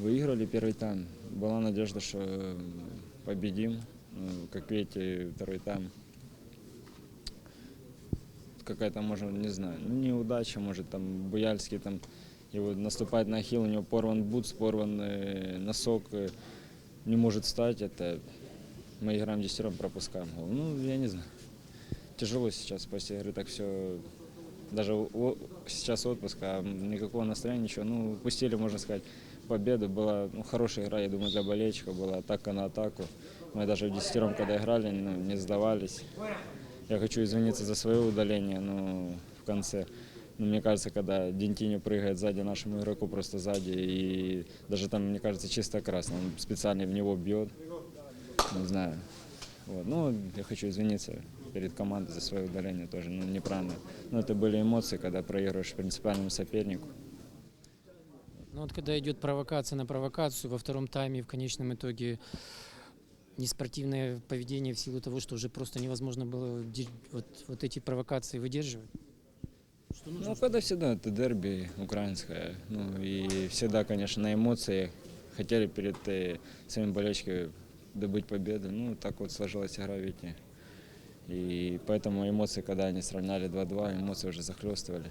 выиграли первый тайм. Была надежда, что э, победим. Ну, Как видите, второй тайм какая-то, может, не знаю, ну, неудача, может, там, Буяльский, там, его наступает на хил, у него порван бутс, порван э, носок, э, не может встать, это мы играем десятером, пропускаем гол. Ну, я не знаю. Тяжело сейчас после игры так все, даже сейчас отпуск, а никакого настроения, ничего. Ну, упустили, можно сказать, победу. Была ну, хорошая игра, я думаю, для болельщиков, была атака на атаку. Мы даже в десятером, когда играли, ну, не сдавались. Я хочу извиниться за свое удаление, но в конце. Ну, мне кажется, когда Дентини прыгает сзади нашему игроку, просто сзади, и даже там, мне кажется, чисто красно, он специально в него бьет, не знаю. Вот. Ну, я хочу извиниться перед командой за свое удаление тоже, ну, неправильно. Но это были эмоции, когда проигрываешь принципиальному сопернику. Ну вот когда идет провокация на провокацию, во втором тайме в конечном итоге неспортивное поведение в силу того, что уже просто невозможно было вот, вот эти провокации выдерживать. Что нужно? Ну, когда всегда это дерби украинское. Ну, и всегда, конечно, на эмоции хотели перед э, своими болельщиками добыть победу. Ну, так вот сложилась игра, видите. И поэтому эмоции, когда они сравняли 2-2, эмоции уже захлестывали.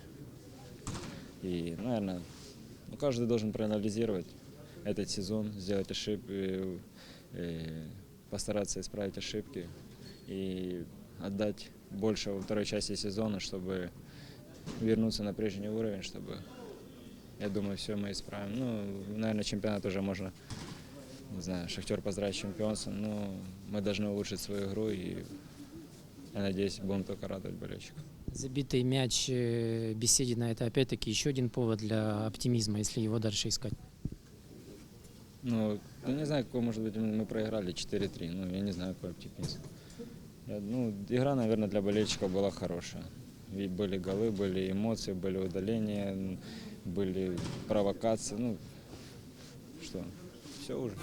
И, наверное, ну, каждый должен проанализировать этот сезон, сделать ошибки, э, постараться исправить ошибки и отдать больше во второй части сезона, чтобы вернуться на прежний уровень, чтобы, я думаю, все мы исправим. Ну, наверное, чемпионат уже можно, не знаю, Шахтер поздравить с чемпионством, но мы должны улучшить свою игру и, я надеюсь, будем только радовать болельщиков. Забитый мяч э, Беседина – это опять-таки еще один повод для оптимизма, если его дальше искать. Ну, я не знаю, какой, может быть, мы проиграли 4-3, ну, я не знаю, какой оптимизм. Я- ну, игра, наверное, для болельщиков была хорошая. Ведь были голы, были эмоции, были удаления, были провокации, ну, что, hoje.